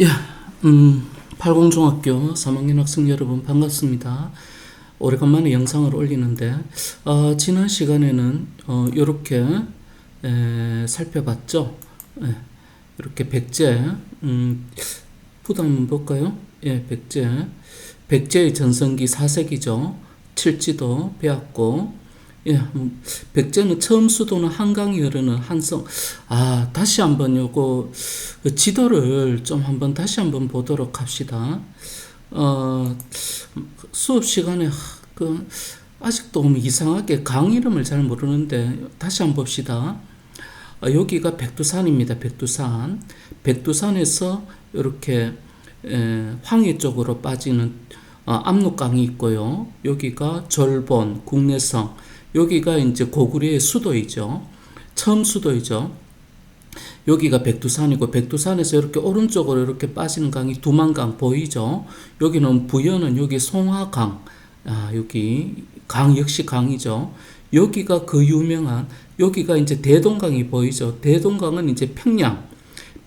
예, 음, 팔공중학교 3학년 학생 여러분 반갑습니다. 오래간만에 영상을 올리는데 어, 지난 시간에는 어, 이렇게 에, 살펴봤죠. 예, 이렇게 백제 음, 부도 한번 볼까요? 예, 백제 백제의 전성기 4세기죠. 칠지도 배웠고 예, 음, 백제는 처음 수도는 한강이 흐르는 한성. 아, 다시 한번 요거 그 지도를 좀 한번 다시 한번 보도록 합시다. 어, 수업 시간에 하, 그 아직도 뭐 이상하게 강 이름을 잘 모르는데 다시 한번 봅시다. 어, 여기가 백두산입니다. 백두산. 백두산에서 이렇게 에, 황해 쪽으로 빠지는 어, 압록강이 있고요. 여기가 절본, 국내성. 여기가 이제 고구려의 수도이죠. 처음 수도이죠. 여기가 백두산이고 백두산에서 이렇게 오른쪽으로 이렇게 빠지는 강이 두만강 보이죠. 여기는 부여는 여기 송화강. 아, 여기 강 역시 강이죠. 여기가 그 유명한 여기가 이제 대동강이 보이죠. 대동강은 이제 평양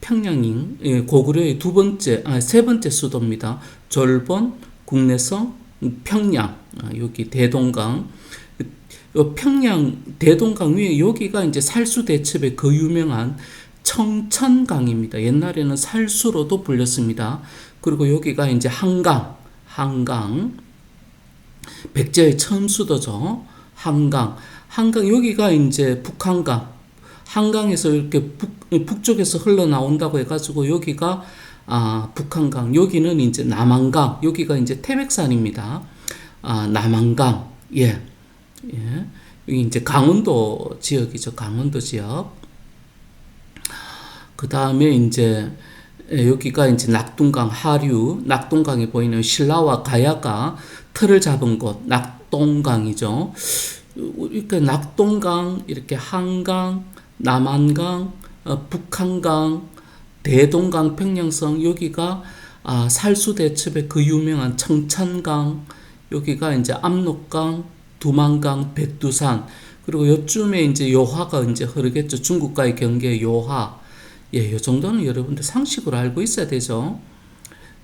평양인 예, 고구려의 두 번째 아, 세 번째 수도입니다. 절본, 국내성, 평양 아, 여기 대동강 요 평양 대동강 위에 여기가 이제 살수 대첩의 그 유명한 청천강입니다. 옛날에는 살수로도 불렸습니다. 그리고 여기가 이제 한강, 한강, 백제의 처음 수도죠. 한강, 한강 여기가 이제 북한강, 한강에서 이렇게 북, 북쪽에서 흘러나온다고 해가지고 여기가 아, 북한강, 여기는 이제 남한강, 여기가 이제 태백산입니다. 아, 남한강, 예. 예. 여기 이제 강원도 지역이죠. 강원도 지역. 그 다음에 이제 여기가 이제 낙동강 하류, 낙동강에 보이는 신라와 가야가 틀을 잡은 곳, 낙동강이죠. 그러니까 낙동강, 이렇게 한강, 남한강, 어, 북한강, 대동강, 평양성 여기가 아, 살수대첩의 그 유명한 청천강, 여기가 이제 압록강, 두만강, 백두산, 그리고 요쯤에 이제 요하가 이제 흐르겠죠. 중국과의 경계 요하. 예, 요 정도는 여러분들 상식으로 알고 있어야 되죠.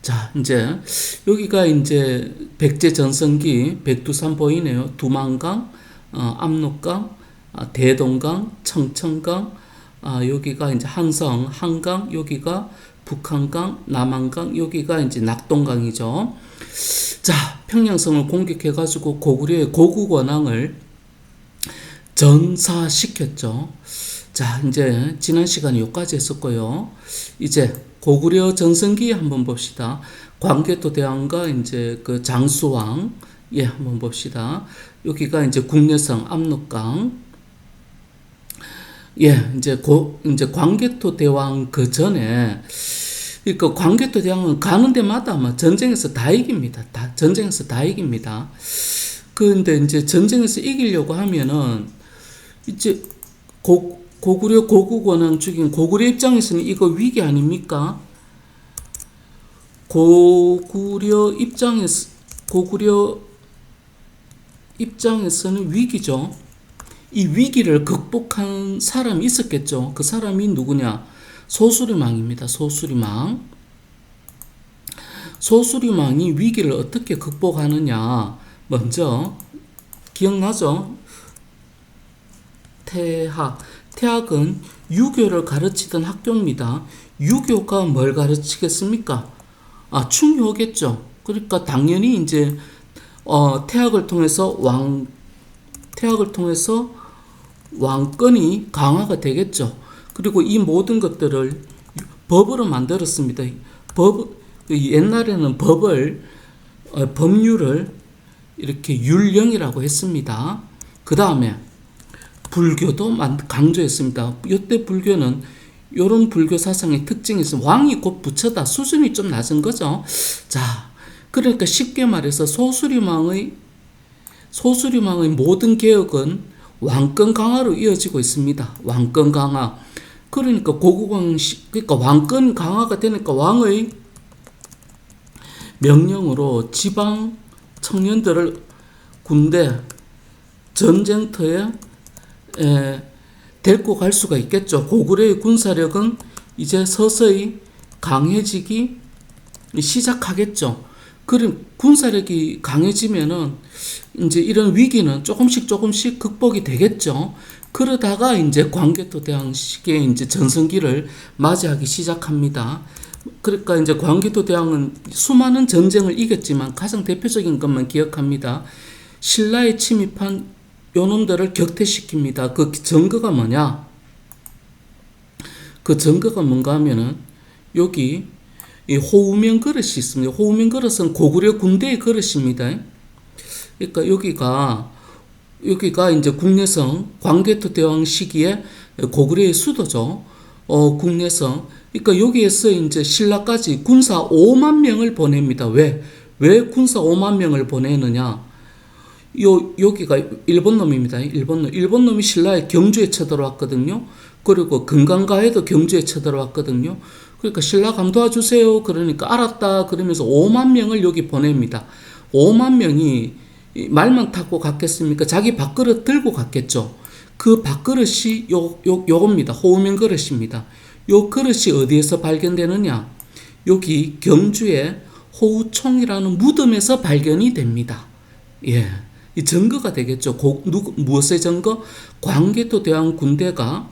자, 이제 여기가 이제 백제 전성기 백두산 보이네요. 두만강, 어, 압록강, 아, 대동강, 청천강, 아, 여기가 이제 한성, 한강, 여기가 북한강, 남한강, 여기가 이제 낙동강이죠. 자, 평양성을 공격해가지고 고구려의 고국 원앙을 전사시켰죠. 자, 이제 지난 시간에 여기까지 했었고요. 이제 고구려 전성기 한번 봅시다. 광개토 대왕과 이제 그 장수왕 예, 한번 봅시다. 여기가 이제 국내성 압록강 예, 이제 고 이제 광개토 대왕 그 전에 그러니까 광개토 대왕은 가는 데마다 막 전쟁에서 다 이깁니다. 다 전쟁에서 다 이깁니다. 그런데 이제 전쟁에서 이기려고 하면은 이제 고 고구려 고국 원왕 죽인 고구려 입장에서는 이거 위기 아닙니까? 고구려 입장에서 고구려 입장에서는 위기죠. 이 위기를 극복한 사람이 있었겠죠. 그 사람이 누구냐? 소수리망입니다. 소수리망. 소수리망이 위기를 어떻게 극복하느냐? 먼저 기억나죠? 태학. 태학은 유교를 가르치던 학교입니다. 유교가 뭘 가르치겠습니까? 아, 충효겠죠. 그러니까 당연히 이제 어, 태학을 통해서 왕 태학을 통해서 왕권이 강화가 되겠죠. 그리고 이 모든 것들을 법으로 만들었습니다. 법 옛날에는 법을 어, 법률을 이렇게 율령이라고 했습니다. 그 다음에 불교도 강조했습니다. 이때 불교는 이런 불교 사상의 특징이 있어 왕이 곧 부처다. 수준이 좀 낮은 거죠. 자, 그러니까 쉽게 말해서 소수리망의 소수리망의 모든 개혁은 왕권 강화로 이어지고 있습니다. 왕권 강화. 그러니까 고국왕 그러니까 왕권 강화가 되니까 왕의 명령으로 지방 청년들을 군대 전쟁터에 에, 데리고 갈 수가 있겠죠. 고구려의 군사력은 이제 서서히 강해지기 시작하겠죠. 그럼 군사력이 강해지면은 이제 이런 위기는 조금씩 조금씩 극복이 되겠죠. 그러다가 이제 광개토 대왕 시기에 이제 전성기를 맞이하기 시작합니다. 그러니까 이제 광개토 대왕은 수많은 전쟁을 이겼지만 가장 대표적인 것만 기억합니다. 신라에 침입한 요놈들을 격퇴시킵니다. 그 증거가 뭐냐? 그 증거가 뭔가 하면은 여기 이 호우면 그릇이 있습니다. 호우면 그릇은 고구려 군대의 그릇입니다. 그러니까 여기가 여기가 이제 국내성 광개토 대왕 시기에 고구려의 수도죠. 어, 국내성. 그러니까 여기에서 이제 신라까지 군사 5만 명을 보냅니다. 왜? 왜 군사 5만 명을 보내느냐? 요 여기가 일본 놈입니다. 일본 놈. 일본 놈이 신라의 경주에 쳐들어왔거든요. 그리고 금강가에도 경주에 쳐들어왔거든요. 그러니까 신라 감 도와 주세요. 그러니까 알았다. 그러면서 5만 명을 여기 보냅니다. 5만 명이 이 말만 타고 갔겠습니까? 자기 밥그릇 들고 갔겠죠. 그 밥그릇이 요, 요, 요겁니다. 호우면 그릇입니다. 요 그릇이 어디에서 발견되느냐? 여기 경주의 호우총이라는 무덤에서 발견이 됩니다. 예. 이 증거가 되겠죠. 고, 누, 무엇의 증거? 광개토 대왕 군대가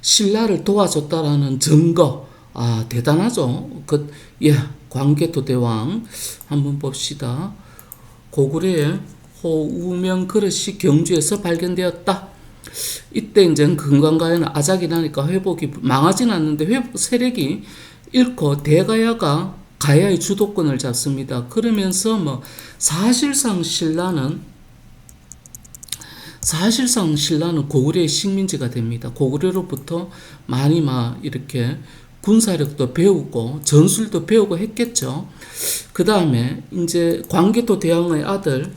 신라를 도와줬다라는 증거. 아, 대단하죠. 그, 예. 광개토 대왕. 한번 봅시다. 고구려의 호우명 그릇이 경주에서 발견되었다. 이때 이제 금강가에는 아작이 나니까 회복이 망하진 않는데 회복 세력이 잃고 대가야가 가야의 주도권을 잡습니다. 그러면서 뭐 사실상 신라는 사실상 신라는 고구려의 식민지가 됩니다. 고구려로부터 많이 막 이렇게 군사력도 배우고 전술도 배우고 했겠죠. 그 다음에 이제 광개토 대왕의 아들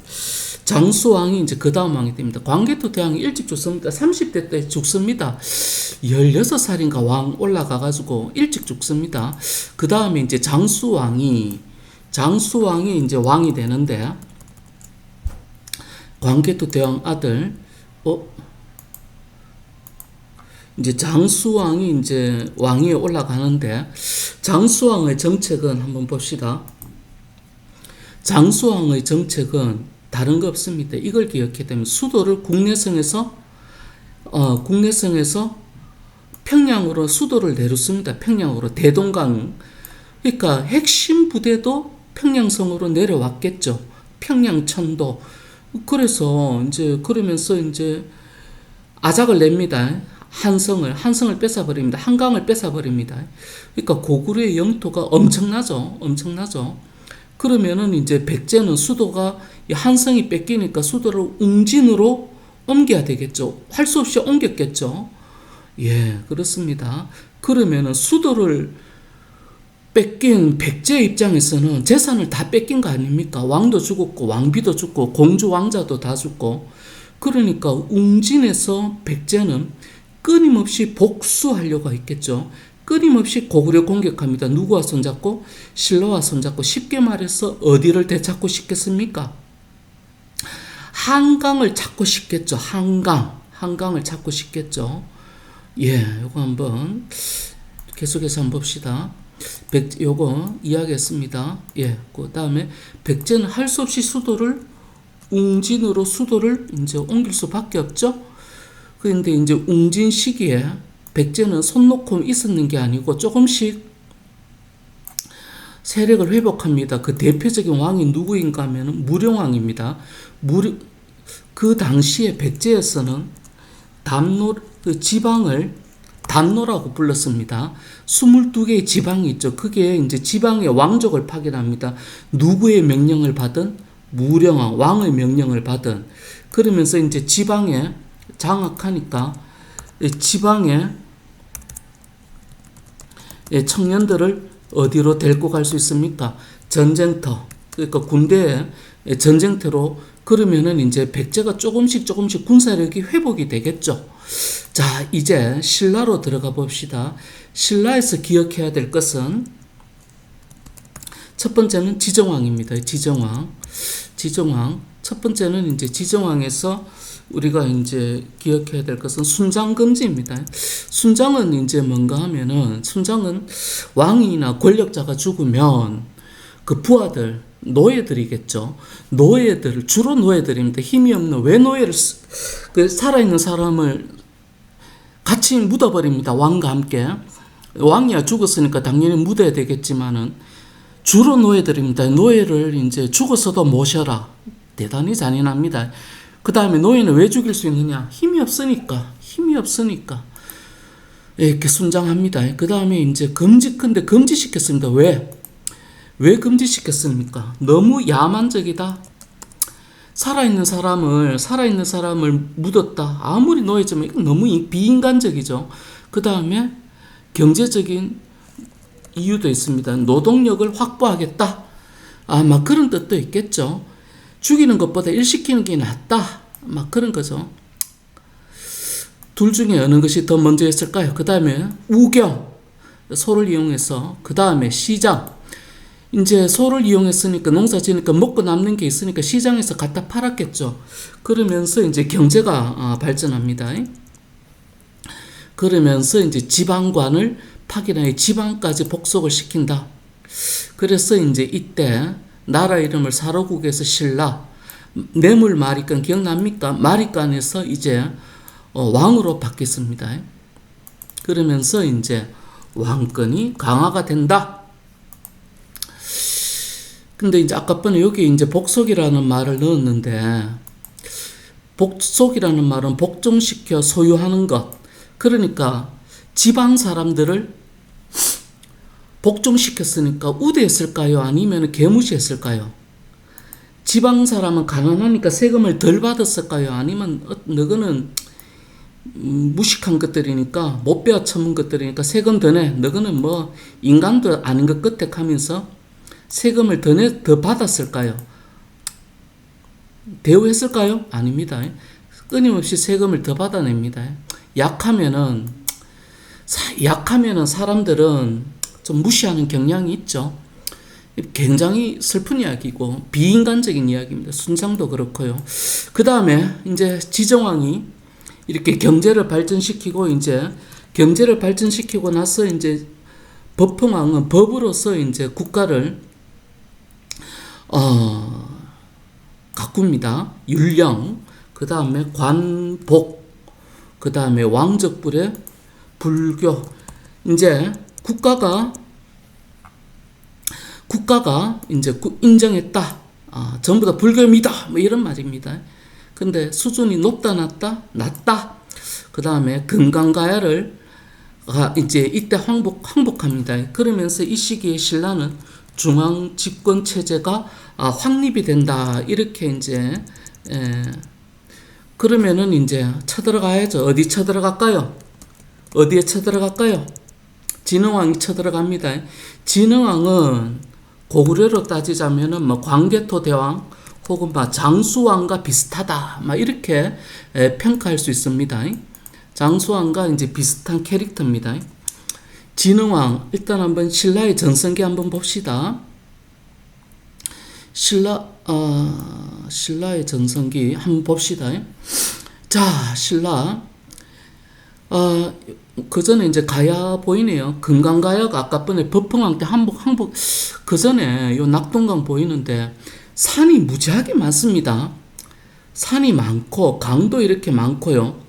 장수왕이 이제 그 다음 왕이 됩니다. 광개토 대왕이 일찍 죽습니다. 30대 때 죽습니다. 16살인가 왕 올라가가지고 일찍 죽습니다. 그 다음에 이제 장수왕이, 장수왕이 이제 왕이 되는데, 광개토 대왕 아들, 어, 이제 장수왕이 이제 왕위에 올라가는데 장수왕의 정책은 한번 봅시다. 장수왕의 정책은 다른 거 없습니다. 이걸 기억해야 됩니다. 수도를 국내성에서 어, 국내성에서 평양으로 수도를 내렸습니다. 평양으로 대동강 그러니까 핵심 부대도 평양성으로 내려왔겠죠. 평양천도 그래서 이제 그러면서 이제 아작을 냅니다. 한성을 한성을 뺏어버립니다. 한강을 뺏어버립니다. 그러니까 고구려의 영토가 엄청나죠. 엄청나죠. 그러면은 이제 백제는 수도가 이 한성이 뺏기니까 수도를 웅진으로 옮겨야 되겠죠. 할 수 없이 옮겼겠죠. 예, 그렇습니다. 그러면은 수도를 뺏긴 백제 입장에서는 재산을 다 뺏긴 거 아닙니까? 왕도 죽었고 왕비도 죽고 공주 왕자도 다 죽고 그러니까 웅진에서 백제는 끊임없이 복수하려고 했겠죠. 끊임없이 고구려 공격합니다. 누구와 손잡고? 신라와 손잡고 쉽게 말해서 어디를 되찾고 싶겠습니까? 한강을 찾고 싶겠죠. 한강. 한강을 찾고 싶겠죠. 예, 요거 한번 계속해서 한번 봅시다. 백, 요거 이야기했습니다. 예, 그 다음에 백제는 할 수 없이 수도를 웅진으로 수도를 이제 옮길 수밖에 없죠. 그런데 이제 웅진 시기에 백제는 손 놓고 있었는 게 아니고 조금씩 세력을 회복합니다. 그 대표적인 왕이 누구인가 하면 무령왕입니다. 무려, 그 당시에 백제에서는 담노, 그 지방을 단노라고 불렀습니다. 22개의 지방이 있죠. 그게 이제 지방의 왕족을 파견합니다. 누구의 명령을 받은? 무령왕, 왕의 명령을 받은. 그러면서 이제 지방에 장악하니까 지방에 청년들을 어디로 데리고 갈 수 있습니까? 전쟁터. 그러니까 군대에 전쟁터로 그러면은 이제 백제가 조금씩 조금씩 군사력이 회복이 되겠죠. 자, 이제 신라로 들어가 봅시다. 신라에서 기억해야 될 것은 첫 번째는 지정왕입니다. 지정왕. 지정왕. 첫 번째는 이제 지정왕에서 우리가 이제 기억해야 될 것은 순장 금지입니다. 순장은 이제 뭔가 하면은 순장은 왕이나 권력자가 죽으면 그 부하들 노예들이겠죠. 노예들 주로 노예들입니다. 힘이 없는 왜 노예를 쓰- 그 살아있는 사람을 같이 묻어버립니다. 왕과 함께 왕이야 죽었으니까 당연히 묻어야 되겠지만은 주로 노예들입니다. 노예를 이제 죽었어도 모셔라. 대단히 잔인합니다. 그 다음에 노예는 왜 죽일 수 있느냐? 힘이 없으니까. 힘이 없으니까. 이렇게 순장합니다. 그 다음에 이제 금지, 근데 금지시켰습니다. 왜? 왜 금지시켰습니까? 너무 야만적이다. 살아있는 사람을, 살아있는 사람을 묻었다. 아무리 노예지만 이건 너무 이- 비인간적이죠. 그 다음에 경제적인 이유도 있습니다. 노동력을 확보하겠다. 아, 막 그런 뜻도 있겠죠. 죽이는 것보다 일 시키는 게 낫다. 막 그런 거죠. 둘 중에 어느 것이 더 먼저였을까요? 그 다음에 우경, 소를 이용해서, 그 다음에 시장. 이제 소를 이용했으니까 농사 지으니까 먹고 남는 게 있으니까 시장에서 갖다 팔았겠죠. 그러면서 이제 경제가 아, 발전합니다. 그러면서 이제 지방관을 파견하여 지방까지 복속을 시킨다. 그래서 이제 이때 나라 이름을 사로국에서 신라 뇌물 마리간 기억납니까? 마리간에서 이제 어, 왕으로 바뀌었습니다. 그러면서 이제 왕권이 강화가 된다. 근데 이제 아까 번에 여기 이제 복속이라는 말을 넣었는데 복속이라는 말은 복종시켜 소유하는 것. 그러니까 지방 사람들을 복종시켰으니까 우대했을까요? 아니면 개무시했을까요? 지방 사람은 가난하니까 세금을 덜 받았을까요? 아니면 어, 너거는 음, 무식한 것들이니까 못 배워 처문 것들이니까 세금 더 내. 너거는 뭐 인간도 아닌 것 같아 하면서 세금을 더, 내, 더 받았을까요? 대우했을까요? 아닙니다. 끊임없이 세금을 더 받아냅니다. 약하면은 사- 약하면은 사람들은 좀 무시하는 경향이 있죠. 굉장히 슬픈 이야기고 비인간적인 이야기입니다. 순장도 그렇고요. 그 다음에 이제 지정왕이 이렇게 경제를 발전시키고 이제 경제를 발전시키고 나서 이제 법흥왕은 법으로서 이제 국가를 어 가꿉니다. 율령, 그 다음에 관복, 그 다음에 왕적불의 불교. 이제 국가가 국가가 이제 구- 인정했다. 아, 전부 다 불교입니다. 뭐 이런 말입니다. 근데 수준이 높다 낮다 낮다. 그 다음에 금강가야를 아, 이제 이때 항복 항복합니다. 그러면서 이 시기에 신라는 중앙 집권 체제가 아, 확립이 된다. 이렇게 이제 에, 그러면은 이제 쳐들어가야죠. 어디 쳐들어갈까요? 어디에 쳐들어갈까요? 진흥왕이 쳐들어갑니다. 진흥왕은 고구려로 따지자면은 뭐 광개토 대왕 혹은 막 장수왕과 비슷하다. 막 이렇게 에, 평가할 수 있습니다. 장수왕과 이제 비슷한 캐릭터입니다. 진흥왕 일단 한번 신라의 전성기 한번 봅시다. 신라 어, 신라의 전성기 한번 봅시다. 자, 신라 어, 그 전에 이제 가야 보이네요. 금강가야가 아까 번에 법흥왕 때 한복 항복 그 전에 요 낙동강 보이는데 산이 무지하게 많습니다. 산이 많고 강도 이렇게 많고요.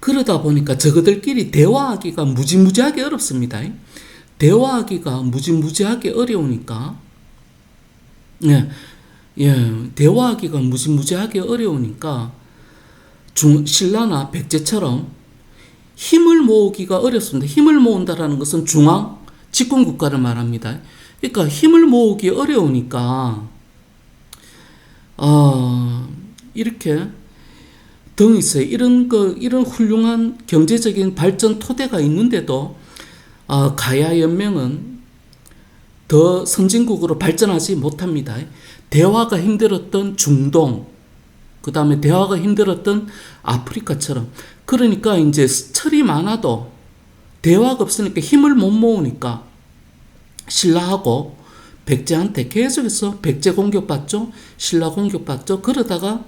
그러다 보니까 저그들끼리 대화하기가 무지무지하게 어렵습니다. 대화하기가 무지무지하게 어려우니까 예, 예, 대화하기가 무지무지하게 어려우니까 중, 신라나 백제처럼 힘을 모으기가 어렵습니다. 힘을 모은다라는 것은 중앙 집권 국가를 말합니다. 그러니까 힘을 모으기 어려우니까 어, 이렇게 덩 있어요. 이런 거 이런 훌륭한 경제적인 발전 토대가 있는데도 어, 가야 연맹은 더 선진국으로 발전하지 못합니다. 대화가 힘들었던 중동, 그 다음에 대화가 힘들었던 아프리카처럼. 그러니까 이제 철이 많아도 대화가 없으니까 힘을 못 모으니까 신라하고 백제한테 계속해서 백제 공격받죠. 신라 공격받죠. 그러다가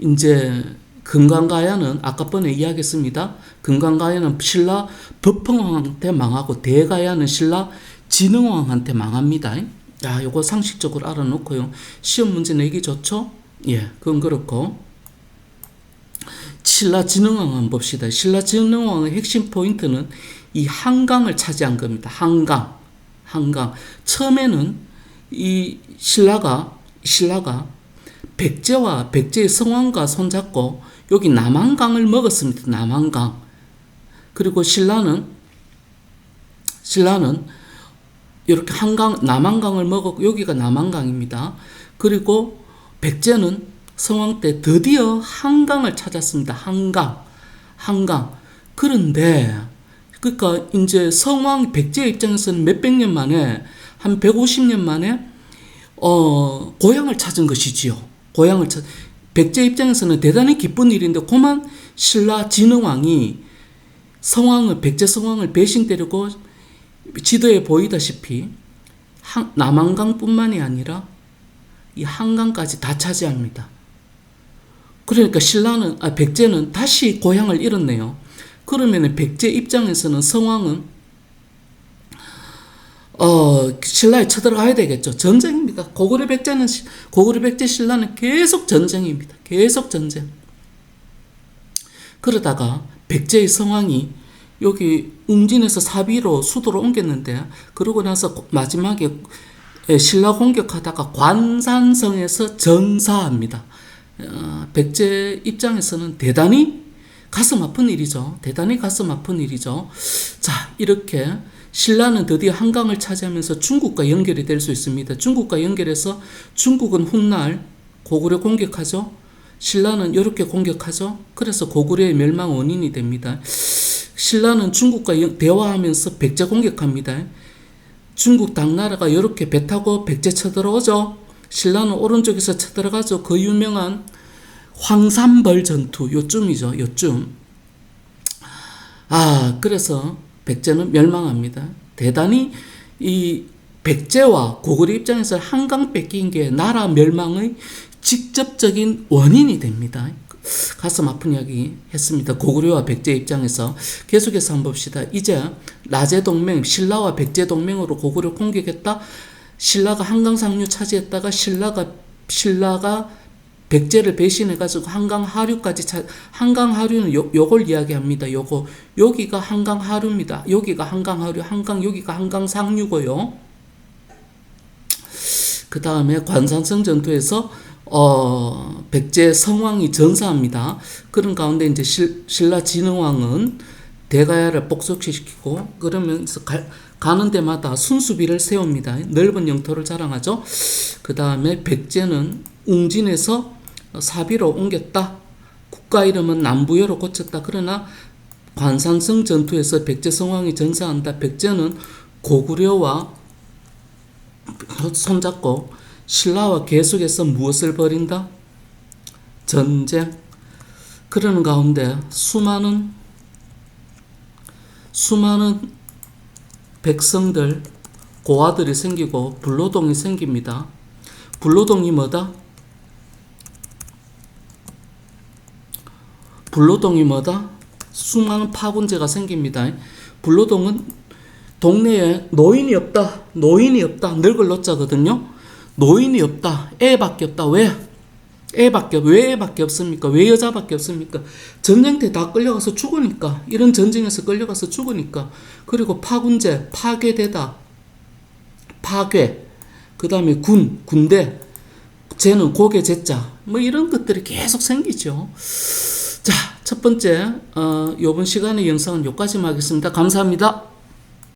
이제 금강가야는 아까 번에 이야기했습니다. 금강가야는 신라 법흥왕한테 망하고 대가야는 신라 진흥왕한테 망합니다. 야, 요거 상식적으로 알아놓고요. 시험 문제 내기 좋죠? 예, 그건 그렇고. 신라 진흥왕 한번 봅시다. 신라 진흥왕의 핵심 포인트는 이 한강을 차지한 겁니다. 한강. 한강. 처음에는 이 신라가 신라가 백제와 백제의 성왕과 손잡고 여기 남한강을 먹었습니다. 남한강. 그리고 신라는 신라는 이렇게 한강 남한강을 먹었고 여기가 남한강입니다. 그리고 백제는 성왕 때 드디어 한강을 찾았습니다. 한강. 한강. 그런데 그러니까 이제 성왕 백제 입장에서는 몇백 년 만에 한 150년 만에 어 고향을 찾은 것이지요. 고향을 찾 백제 입장에서는 대단히 기쁜 일인데 고만 신라 진흥왕이 성왕을 백제 성왕을 배신 때리고 지도에 보이다시피 한, 남한강뿐만이 아니라 이 한강까지 다 차지합니다. 그러니까 신라는 아 백제는 다시 고향을 잃었네요. 그러면은 백제 입장에서는 성왕은 어 신라에 쳐들어가야 되겠죠. 전쟁입니다. 고구려 백제는 시- 고구려 백제 신라는 계속 전쟁입니다. 계속 전쟁. 그러다가 백제의 성왕이 여기 웅진에서 사비로 수도로 옮겼는데 그러고 나서 고- 마지막에 에, 신라 공격하다가 관산성에서 전사합니다. 어, 백제 입장에서는 대단히 가슴 아픈 일이죠. 대단히 가슴 아픈 일이죠. 자, 이렇게 신라는 드디어 한강을 차지하면서 중국과 연결이 될 수 있습니다. 중국과 연결해서 중국은 훗날 고구려 공격하죠. 신라는 이렇게 공격하죠. 그래서 고구려의 멸망 원인이 됩니다. 신라는 중국과 연- 대화하면서 백제 공격합니다. 중국 당나라가 이렇게 배 타고 백제 쳐들어오죠. 신라는 오른쪽에서 쳐들어가죠. 그 유명한 황산벌 전투 요쯤이죠. 요쯤. 아, 그래서 백제는 멸망합니다. 대단히 이 백제와 고구려 입장에서 한강 뺏긴 게 나라 멸망의 직접적인 원인이 됩니다. 가슴 아픈 이야기 했습니다. 고구려와 백제 입장에서 계속해서 한번 봅시다. 이제 라제 동맹, 신라와 백제 동맹으로 고구려 공격했다. 신라가 한강 상류 차지했다가 신라가 신라가 백제를 배신해 가지고 한강 하류까지 차 한강 하류는 요 요걸 이야기합니다. 요거 여기가 한강 하류입니다. 여기가 한강 하류, 한강 여기가 한강 상류고요. 그 다음에 관산성 전투에서 어 백제 성왕이 전사합니다. 그런 가운데 이제 실, 신라 진흥왕은 대가야를 복속시키고 그러면서 가, 가는 데마다 순수비를 세웁니다. 넓은 영토를 자랑하죠. 그 다음에 백제는 웅진에서 사비로 옮겼다. 국가 이름은 남부여로 고쳤다. 그러나 관산성 전투에서 백제 성왕이 전사한다. 백제는 고구려와 손잡고 신라와 계속해서 무엇을 벌인다? 전쟁. 그러는 가운데 수많은 수많은 백성들 고아들이 생기고 불로동이 생깁니다. 불로동이 뭐다? 불로동이 뭐다? 수많은 파군제가 생깁니다. 불로동은 동네에 노인이 없다. 노인이 없다. 늙을 노자거든요. 노인이 없다. 애밖에 없다. 왜? 애밖에 왜 애밖에 없습니까? 왜 여자밖에 없습니까? 전쟁 때 다 끌려가서 죽으니까 이런 전쟁에서 끌려가서 죽으니까 그리고 파군제 파괴되다 파괴 그 다음에 군 군대 쟤는 고개 제자 뭐 이런 것들이 계속 생기죠. 자 첫 번째 어 요번 시간의 영상은 여기까지만 하겠습니다. 감사합니다.